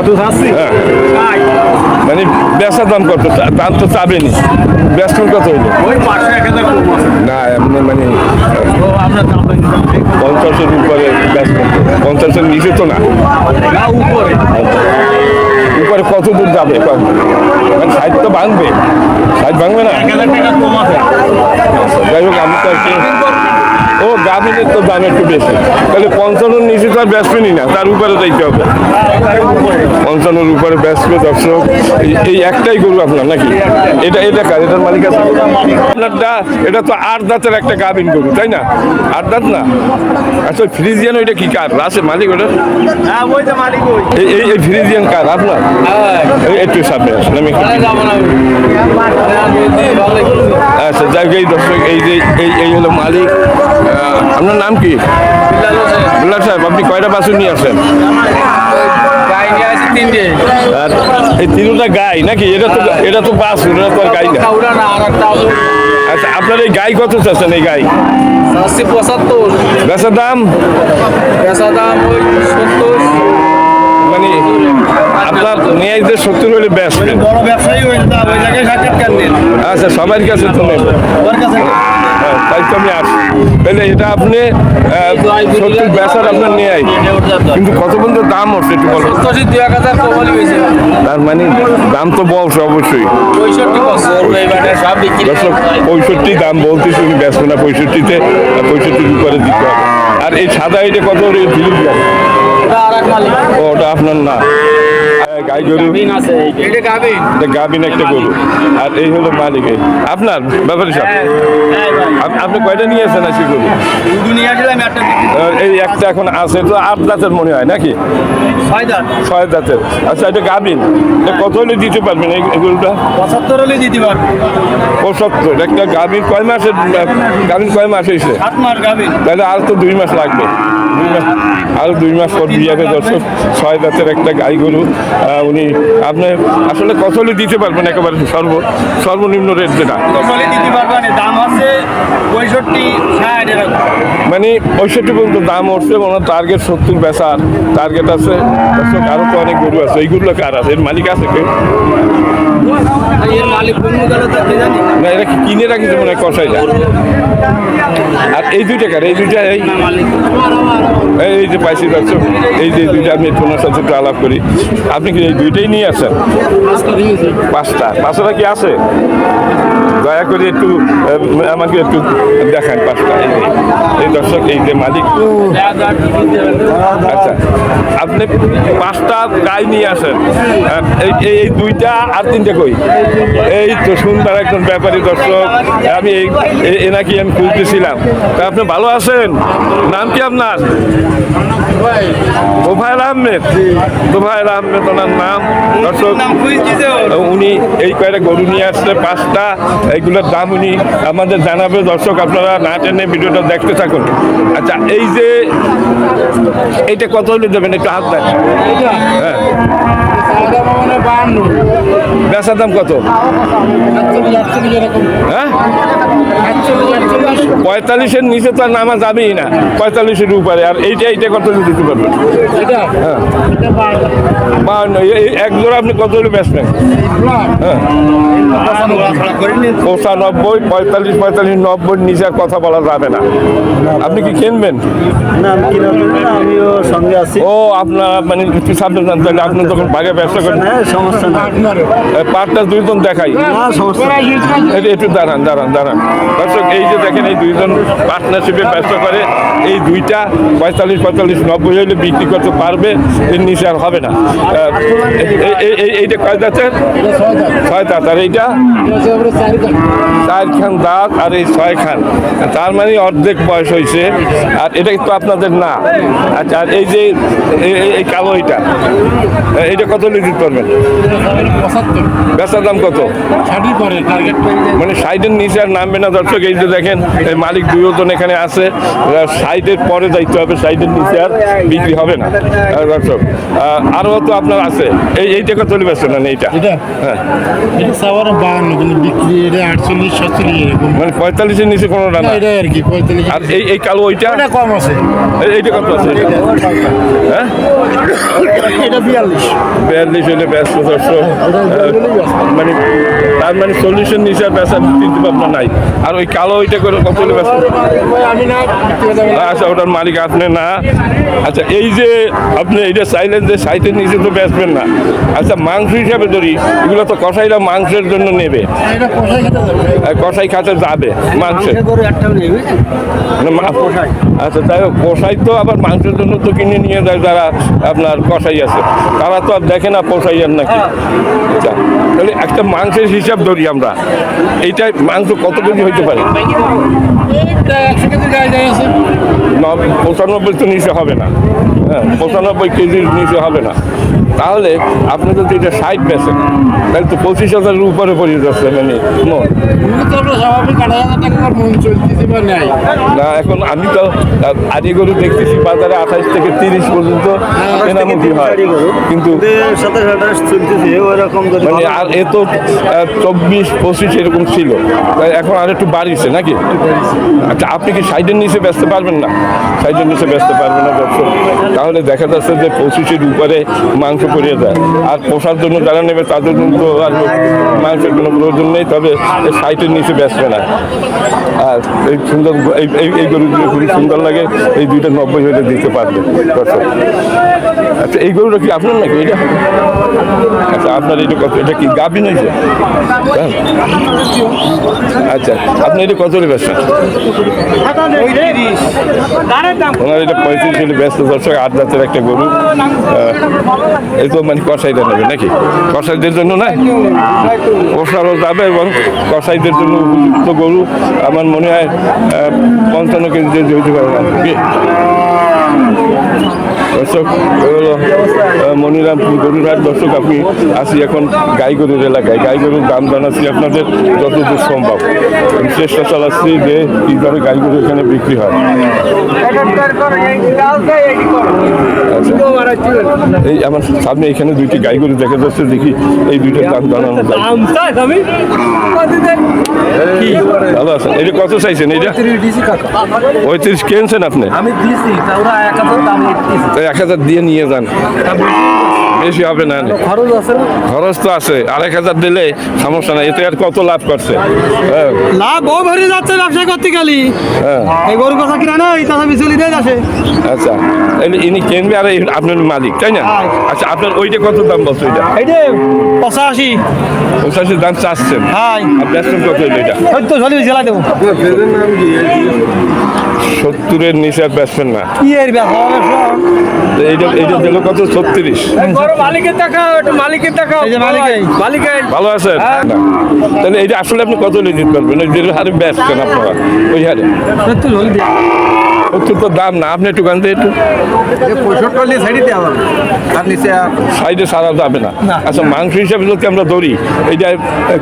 কত চাচ্ছি হ্যাঁ। মানে বেচা দাম কত? দাম তো চাবেনি। বেচন কত হইল? না এমনি মানে। পঞ্চাশের উপরে বেচবেন পঞ্চাশের নিচে তো না। না উপরে। উপরে কত দূর যাবে? মানে ষাট তো ভাঙবে। ষাট ভাঙবে না? যাই হোক আমি তো আর কি ও গাভিনের তো দাম একটু বেশি। তাহলে পঞ্চান্নর নিচে তো আর বেচবেনই না তার উপরে যাইতে হবে। পঞ্চান্নর উপরে বেচবে দর্শক এই- এই একটাই গরু আপনার নাকি? এটা এটা কার? এটার মালিক আছে? আপনারটা এটা তো আট দাঁতের একটা গাভিন গরু তাই না? আট দাঁত না? আচ্ছা ফ্রিজিয়ান ওইটা কি কার? আছে মালিক ওটা হ্যাঁ এই এই ফ্রিজিয়ান কার? আপনার? এই একটু সামনে আসুন আমি আচ্ছা যাই এই দর্শক এই যে এই এই হলো মালিক। আপনার নাম কি? বিল্লাল সাহেব আপনি কয়টা বাছুর নিয়ে আসেন এই তিনটা গাই নাকি? এটা তো এটা তো বাছুর এটা তো আর গাই না। আচ্ছা আপনার এই গাই কত চাচ্ছেন এই গাই? পঁচাত্তর। বেচার দাম? দাম ওই সত্তর। মানে আপনার সত্তর হলে বড় ব্যবসায়ী সাক্ষাৎকার আচ্ছা সবার কাছে তো নেব। তাই তো আমি আসি তাহলে এটা আপনি সত্তর বেচার আপনার নিয়ে আই কিন্তু কত পর্যন্ত দাম হচ্ছে একটু বলো। তার মানে দাম তো বলছে অবশ্যই। দর্শক পঁয়ষট্টি দাম বলতেছি উনি ব্যস্ত না পঁয়ষট্টিতে পঁয়ষট্টি উপরে দিতে হবে। আর এই সাদা এটা কত করে মালিক। ও ওটা আপনার না। গাই গরু। এটা গাবিন একটা গরু। আর এই হলো মালিক আপনার ব্যাপারে সব আপনি কয়টা নিয়েছেন আজকে নিয়ে একটা বিক্রি আর এই একটা এখন আছে তো আট দাঁতের মনে হয় নাকি? ছয় দাঁতের আচ্ছা এটা গাবিন এটা কত হলে দিতে পারবেন এই গরুটা? পঁচাত্তর হলে দিতে পারব। পঁচাত্তর। একটা গাবিন কয় মাসের গাবিন কয় মাস গাবেন তাহলে আর তো দুই মাস লাগবে। দুই মাস আরও দুই মাস পর দিয়ে যাবে দর্শক ছয় দাঁতের একটা গাই গরু উনি আপনি আসলে কত দিতে পারবেন একেবারে সর্ব সর্বনিম্ন রেট যেটা? দাম আছে পঁয়ষট্টি মানে পঁয়ষট্টি পর্যন্ত দাম উঠছে ওনার টার্গেট সত্তর বেচার টার্গেট আছে। আরও তো অনেক গরু আছে। এইগুলো কার আছে? এর মালিক আছে কেউ এর মালিক কোন গেল তো কে জানি? না এটা কি কিনে রাখিস মনে হয় কষাইটা আর এই দুই টাকার এই দুইটা এই এই যে পাইছি দর্শক এই যে দুইটা আমি তোমার সাথে একটু আলাপ করি। আপনি কি এই দুইটাই নিয়ে আসেন? পাঁচটা। পাঁচটা কি আছে? দয়া করে একটু আমাকে একটু দেখান পাঁচটা। এই দর্শক, এই যে মালিক। আচ্ছা আপনি পাঁচটা গাই নিয়ে আসেন। এই, এই- দুইটা আর তিনটে কই? এই তো সুন্দর একজন ব্যাপারী দর্শক, আমি এই, এনাকি আমি খুঁজতেছিলাম। তা আপনি ভালো আছেন? নাম কি আপনার? তোফায়েল আহমেদ? তোফায়েল আহমেদ ওনার নাম দর্শক। উনি এই কয়েকটা গরু নিয়ে আসছে পাঁচটা। এইগুলোর দাম উনি আমাদের জানাবে। দর্শক আপনারা না টেনে ভিডিওটা দেখতে থাকুন। আচ্ছা এই যে এইটা কত হলে দেবেন? একটু হাত দেন। হ্যাঁ। বেচার দাম কত? হ্যাঁ? পঁয়তাল্লিশের নিচে তো আর নামা যাবেই না। পঁয়তাল্লিশের উপরে। আর এইটা এইটা কত দিতে পারবেন হ্যাঁ। এই এক জোড়া আপনি কত হলে বেচবেন? হ্যাঁ। পঁচানব্বই পঁয়তাল্লিশ পঁয়তাল্লিশ নব্বই নিচে আর কথা বলা যাবে না। আপনি কি কিনবেন? ও আপনার মানে সাবধান আপনি তখন বাইরে ব্যবসা করেন সমস্যা না পার্টটা দুইজন দেখাই। না এটা একটু দাঁড়ান দাঁড়ান দাঁড়ান। দর্শক এই যে দেখেন এই দুইজন পার্টনারশিপে ব্যবসা করে এই দুইটা পঁয়তাল্লিশ পঁয়তাল্লিশ নব্বই বিক্রি করতে পারবে এর নিচে আর হবে না। এই- এই- এই- এইটা কয় দাঁতের ছয় দাঁত আর এইটা? চার খান দাঁত আর এই ছয় খান তার মানে অর্ধেক বয়স হয়েছে আর এটা তো আপনাদের না। আচ্ছা আর এই যে এই- কালো এইটা। এইটা কত লিখে পারবেন পঁচাত্তর। বেচার দাম কত? মানে সাইডের নিচে আর নামবে না দর্শক এই যে দেখেন এই মালিক দুজন এখানে আছে। সাইডের পরে যাইতে হবে সাইডের নিচে আর বিক্রি হবে না। দর্শক আরও তো আপনার আছে। এই এইটা কত বেচছেন না এইটা? হ্যাঁ। বিক্রি মানে পঁয়তাল্লিশের নিচে কোনো না, আর কি এই এই কালো ওইটা? কম আছে। এইটা কত আছে? হ্যাঁ? এটা বিয়াল্লিশ। বিয়াল্লিশ। হলে ব্যস্ত দর্শক মানে তার মানে নিচে আর বেচা চিন্তা ভাবনা নাই। আর ওই কালো ওইটা করে কত ব্যস্ত? আমি না। আচ্ছা ওটার মালিক আপনি না? আচ্ছা এই যে আপনি এইটা চাইলেন যে সাইটের নিচে তো বেচবেন না। আচ্ছা মাংস হিসাবে ধরি এগুলো তো কষাইরা মাংসের জন্য নেবে। কষাই খাতে যাবে। মাংসের। আচ্ছা তাই হোক কষাই তো আবার মাংসের জন্য তো কিনে নিয়ে যায় যারা আপনার কষাই আছে। তারা তো আর দেখে না পোষাই আর নাকি আচ্ছা তাহলে একটা মাংসের হিসাব ধরি আমরা। এইটা মাংস কত কেজি হইতে পারে? পঁচানব্বই তো নিচে হবে না। হ্যাঁ পঁচানব্বই কেজির নিচে হবে না। তাহলে আপনি যদি এটা ষাট বেচেন। তাহলে তো পঁচিশ হাজারের উপরে পড়ে যাচ্ছে মানে না এখন আমি তো আদি গরু দেখতেছি বাজারে আঠাশ থেকে তিরিশ পর্যন্ত কেনামুখী হয়। কিন্তু মানে আর এ তো চব্বিশ পঁচিশ এরকম ছিল। তাই এখন আর একটু বাড়িছে নাকি? আচ্ছা আপনি কি সাইডের নিচে ব্যস্ত পারবেন না? সাইডের নিচে ব্যস্ত পারবেন না তাহলে দেখা যাচ্ছে যে পঁচিশের উপরে মাংস পড়িয়ে দেয়। আর পোষার জন্য যারা নেবে, তাদের জন্য তো আর মাংসের কোনো প্রয়োজন নেই, তবে সাইটের নিচে বেচবে না। আর এই সুন্দর এই এই- গরুগুলো খুবই সুন্দর লাগে, এই দুইটা নব্বই হলে দিতে পারবে। দর্শক আচ্ছা এই গরুটা কি আপনার নাকি? এটা? আচ্ছা আপনার এটা কত এটা কি গাভী নাকি? হ্যাঁ। আচ্ছা আপনি এটা কত বেচছেন ওনার এটা পঁয়ত্রিশ হলে ব্যস্ত দর্শক আট জাতের একটা গরু। তো মানে কষাইটা নেবে নাকি কষাইদের জন্য না কষারও যাবে এবং কষাইদের জন্য উপযুক্ত গরু, আমার মনে হয় পঞ্চান্ন কেজি হইতে পারে না? দর্শক মনিরামপুর গরুরহাট দর্শক, আপনি আসি এখন গাই গরুর এলাকায়। গাই গরুর দাম জানাচ্ছি আপনাদের যতদূর সম্ভব। চেষ্টা চালাচ্ছি যে কীভাবে গাই গরু এখানে বিক্রি হয়। আচ্ছা। এই আমার সামনে এখানে দুইটি গাই গরু দেখা যাচ্ছে। দেখি এই দুইটার দাম জানানো ভালো আছেন? এটা কত চাইছেন? এইটা পঁয়ত্রিশ কিনছেন আপনি? আমি দিছি তা এক হাজার দিয়ে নিয়ে যান। বেশি হবে না। খরচ আছে খরচ তো আছে। আর এক হাজার দিলে সমস্যা নাই। এতে আর কত লাভ করছে? হ্যাঁ। লাভ ও ভরে যাচ্ছে ব্যবসা করতে গেলি। হ্যাঁ। এই গরু কথা কিনা নাই তাহলে বিচলি দিয়ে যাচ্ছে। আচ্ছা। ইনি কিনবে আর এই আপনার মালিক তাই না? আচ্ছা আপনার ওইটা কত দাম বলছো এটা? এই যে পঁচাশি। পঁচাশি দাম চাচ্ছেন। আর ব্যস্ত কত এটা? সত্তর চল্লিশ জেলা দেবো। সত্তরের নিচে আর বেচবেন না। কি এর এইটা এইটা দিল কত? ছত্রিশ। মালিকের টাকা একটু মালিকের টাকা এই যে মালিকেই। মালিকের ভালো আছেন? না। তাহলে এইটা আসলে আপনি কত নিয়ে দিতে পারবেন ওই যে হারে বেচছেন আপনারা ওই হারে। সত্তর তো দাম না আপনি একটু কানতে একটু। সাইডে সারা যাবে না। না। আচ্ছা মাংস হিসাবে যদি আমরা ধরি এইটা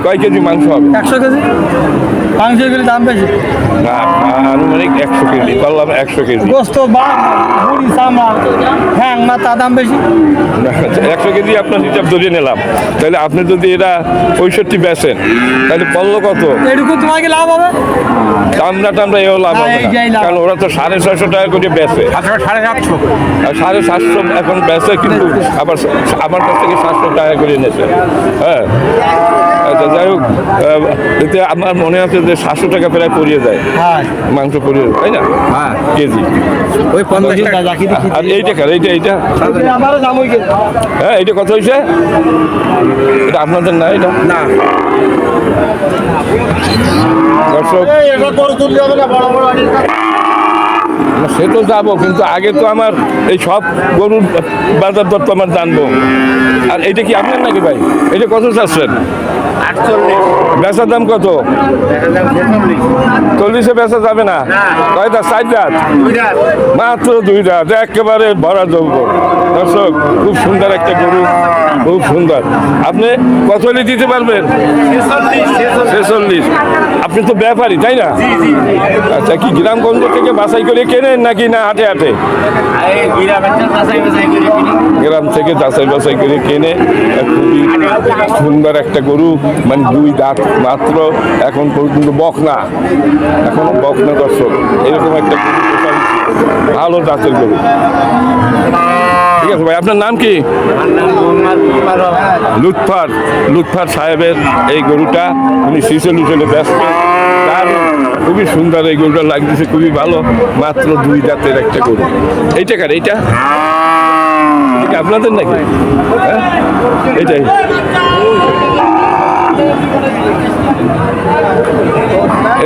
কয় কেজি মাংস হবে? একশো কেজি। মাংস গেলে দাম বেশি? না আনুমানিক একশো কেজি বললাম একশো কেজি। গোস্ত বা মুড়ি চামড়া হ্যাং মাথা দাম বেশি? একশো কেজি আপনার হিসাব ধরিয়ে নিলাম। তাহলে আপনি যদি এরা পঁয়ষট্টি বেচেন তাহলে পড়ল কত? এটুকু তোমাকে লাভ হবে? চামড়া টামড়া এও লাভ হবে। কারণ ওরা তো সাড়ে ছয়শো টাকা করে বেচে। সাড়ে সাতশো। আর সাড়ে সাতশো এখন বেচে কিন্তু আবার আমার কাছ থেকে সাতশো টাকা করে নিয়েছে হ্যাঁ। আচ্ছা যাই হোক আমার মনে আছে যে সাতশো টাকা প্রায় পরিয়ে দেয়। হ্যাঁ। মাংস পড়িয়ে যায় তাই না? হ্যাঁ। কেজি। ওই পঞ্চাশ টাকা। আর এইটা কার? এইটা এইটা? হ্যাঁ এইটা কত হয়েছে এটা আপনাদের না এটা? না। দর্শক না, সে তো যাব কিন্তু আগে তো আমার এই সব গরুর বাজার দর তো আমার জানব। আর এটা কি আপনার নাকি ভাই? এটা কত চাচ্ছেন? বেচার দাম কত? চল্লিশে বেচা যাবে না? কয়টা? চার রাত মাত্র দুই রাত একেবারে ভরা যোগ্য দর্শক খুব সুন্দর একটা গরু খুব সুন্দর। আপনি কত দিতে পারবেন? ছেচল্লিশ আপনি তো ব্যাপারী তাই না? আচ্ছা কি গ্রামগঞ্জ থেকে বাসাই করে কেনেন নাকি না হাটে হাটে? গ্রাম থেকে যাচাই বাছাই করে কেনে খুবই সুন্দর একটা গরু মানে দুই দাঁত মাত্র, এখন পর্যন্ত বকনা। এখন বকনা দর্শক। এরকম একটা ভালো জাতের গরু। ঠিক আছে ভাই, আপনার নাম কি? লুৎফার লুৎফার সাহেবের এই গরুটা, উনি শিশু লুচলে ব্যস্ত। তার খুবই সুন্দর এই গরুটা লাগতেছে, খুবই ভালো, মাত্র দুই দাঁতের একটা গরু। এইটা কার, এইটা? আপনাদের নাকি? হ্যাঁ? এটাই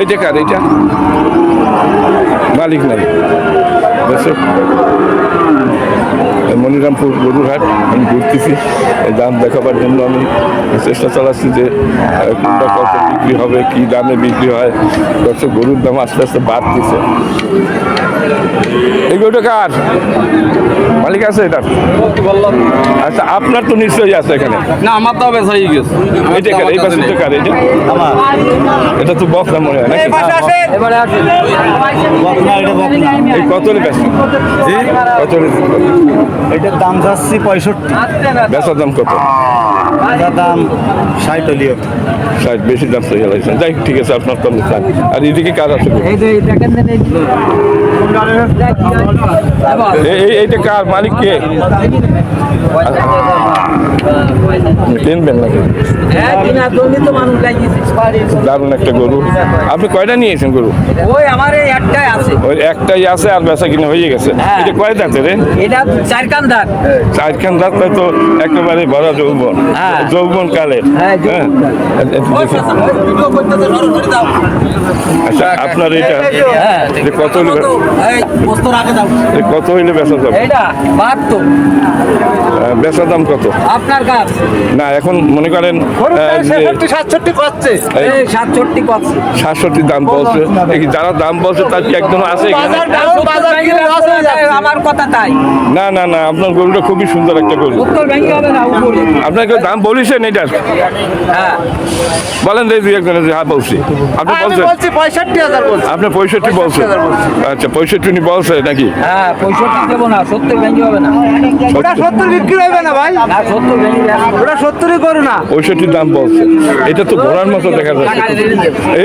এইটা কার, এইটা? মালিক নাই দর্শক। মনিরামপুর গরুরহাট আমি ঘুরতেছি। এই দাম দেখাবার জন্য আমি চেষ্টা চালাচ্ছি যে কোনটা কত বিক্রি হবে কি দামে বিক্রি হয়। কত গরুর দাম আস্তে আস্তে বাড়তেছে। এই গরুটা কার? মালিক আছে এটা আচ্ছা আপনার তো নিশ্চয়ই আছে এখানে। না আমার তো বেচা হয়ে গেছে। এটা কার? এই পাশে কার এটা আমার। এটা তো বক্স মনে হয় নাকি? এবারে আসেন। এই কত বেশ কত এটার দাম যাচ্ছি পঁয়ষট্টি। বেচার দাম কত? বেচার দাম ষাট হলিও ষাট বেশি দাম সহি গেলাইছেন যাই ঠিক আছে আপনার তো আমি আর এদিকে কার আছে এই যে দেখেন দেন এই এই- এই এইটা কার? মালিক কে? কিনবেন নাকি? হ্যাঁ দারুণ একটা গরু। আপনি কয়টা নিয়েছেন গরু? ওই আমার একটাই আছে। ওই একটাই আছে আর বেচা কিনে হয়ে গেছে। হ্যাঁ। এটা কয় দাঁতে রে? এটা চার কান দাঁত। চারখান দাঁত তো একেবারে ভরা যৌবন। হ্যাঁ। যৌবন দেখি। আচ্ছা আপনার এটা হ্যাঁ। কত হইলে কত হইলে বেচা যাবে? বাহাত্তর। বেচার দাম কত? আপনার কাজ? না এখন মনে করেন সাতষট্টি করছে সাতষট্টি কত সাতষট্টি দাম বলছে। যারা দাম বলছে তার কি একদম আছে আমার কথা তাই। না না না আপনার গরুটা খুবই সুন্দর একটা গরু। কেউ দাম বলেছেন এটার? হ্যাঁ। বলেন রে দুই একজনের হ্যাঁ বলছি। আপনি বলছেন? পঁয়ষট্টি হাজার বলছি। আপনি পঁয়ষট্টি বলছেন। আচ্ছা পঁয়ষট্টি উনি বলছে নাকি? হ্যাঁ পঁয়ষট্টি দেবো না সত্তর ব্যাংকে হবে না। সত্তর বিক্রি হবে না ভাই? ওটা সত্তরই করু না। পঁয়ষট্টি দাম বলছে। এটা তো ঘোড়ার মতো দেখা যাচ্ছে।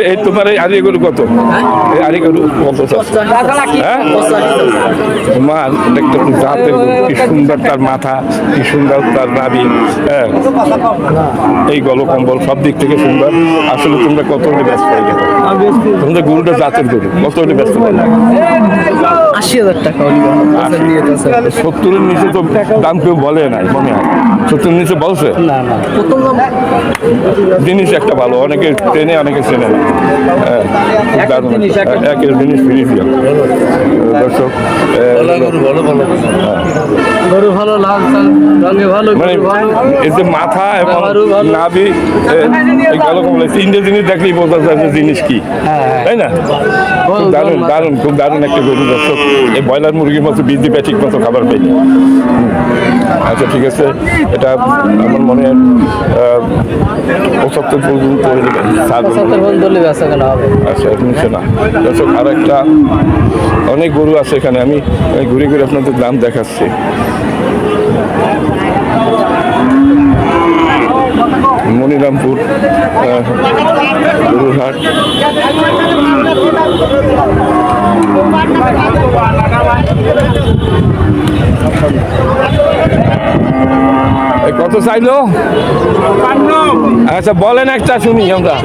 এই- তোমার এই গরু কত? এই গরু কত হ্যাঁ? তোমার একটা জাতের কি সুন্দর তার মাথা কি সুন্দর তার নাভি। হ্যাঁ? এই গল কম্বল সব দিক থেকে সুন্দর। আসলে তোমরা কত হলে ব্যস্ত হয়ে গেলে তোমাদের গরুটা জাতের গরু কত হলে ব্যস্ত হয়ে যাবে আশি হাজার টাকা সত্তরের নিচে তো দাম কেউ বলে নাই মনে হয়। সত্তরের নিচে বলছে? জিনিস একটা ভালো অনেকে ট্রেনে অনেকে চেনে না। হ্যাঁ, একের দারুণ। জিনিস, একের হ্যাঁ, দর্শক গরু ভালো লাল রঙে ভালো মানে এই যে মাথা এবং আরও ভালো। নাভি এই গেল কমলে তিনটে জিনিস দেখলেই বোঝা যায় যে জিনিস কি। তাই না? খুব দারুণ দারুণ খুব দারুণ একটা গরু দর্শক। এই ব্রয়লার মুরগির মতো বৃদ্ধি পায় ঠিক মতো খাবার পাই আচ্ছা ঠিক আছে। এটা আমার মনে হয় পঁচাত্তর পর্যন্ত। আচ্ছা নিচে না। দর্শক আর একটা অনেক গরু আছে এখানে। আমি ঘুরে ঘুরে আপনাদের দাম দেখাচ্ছি। মনিরামপুর গরুরহাট। এই কত চাইলো? আচ্ছা বলেন একটা শুনি আমরা।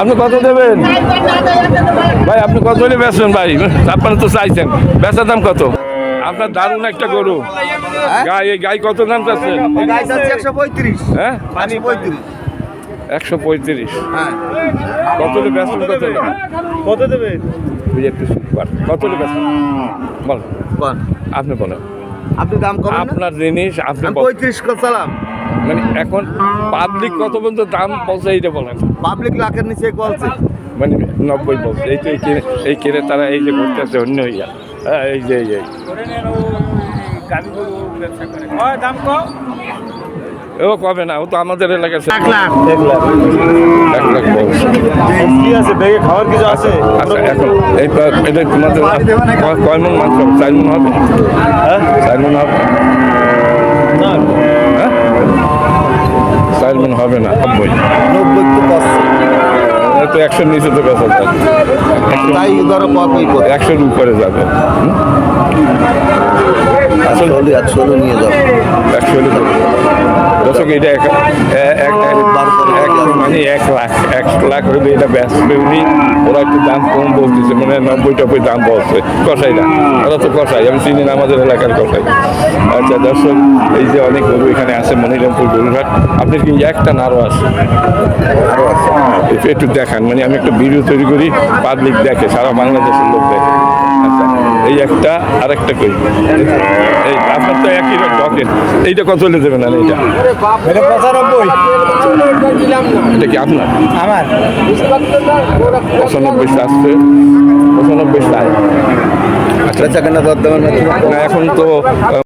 আপনি কত দেবেন? ভাই আপনি কত হলে বেচবেন ভাই? আপনারা তো চাইছেন। বেচার দাম কত? আপনার দারুণ একটা গরু। গাই এই গাই কত দাম চাচ্ছেন? একশো পঁয়ত্রিশ। হ্যাঁ? একশো পঁয়ত্রিশ। হ্যাঁ। কত হলে কত কত দেবে ওই একটু সুপার। কত বল আপনি বলেন। আপনি দাম কম আপনার জিনিস আপনি। পঁয়ত্রিশ চালাম। মানে এখন পাবলিক কত পর্যন্ত দাম বলছে এইটা বলেন। পাবলিক লাখের নিচে বলছে। মানে নব্বই বলছে। এই তো এই কিনে এই কিনে তারা এই যে করতে আছে অন্য হইয়া হ্যাঁ এই যে এই যে। নেন ও গাড়ি গরু ব্যবসা করে। দাম কম? ও কবে না ও তো আমাদের এলাকার ছেলে। এক লাখ। এক লাখ। বলছে কি আছে? ব্যাগে খাওয়ার কিছু আছে? আচ্ছা এখন এই এটা তোমাদের কয় মন মাংস? হবে? চার মন হবে? হ্যাঁ? চার মন হবে? হ্যাঁ? চার মন হবে না নব্বই। নব্বই তো তো একশোর নিচে তো ধরো কতই একশোর উপরে যাবে। ষোলো একশো নিয়ে যাব একশো হলে দর্শক এটা এক মানে এক লাখ এক লাখ হলে এটা ব্যস্ত উনি ওরা একটু দাম কম বলতেছে মানে নব্বই টব্বই দাম বলছে। কষাইরা ওরা তো কষাই আমি চিনি না আমাদের এলাকার কষাই। আচ্ছা দর্শক এই যে অনেক গরু এখানে আছে মনিরামপুর গরুঘাট আপনার কি একটা নারও আছে? একটু দেখান মানে আমি একটা ভিডিও তৈরি করি পাবলিক দেখে সারা বাংলাদেশের লোক দেখে। এই একটা আর একটা করি এই আপনার তো একই রকম এইটা কত হলে দেবেন আর এইটা? এটা পঁচানব্বই। এটা কি আপনার? আমার। পঁচানব্বই আসছে পঁচানব্বই দেবেন না এখন তো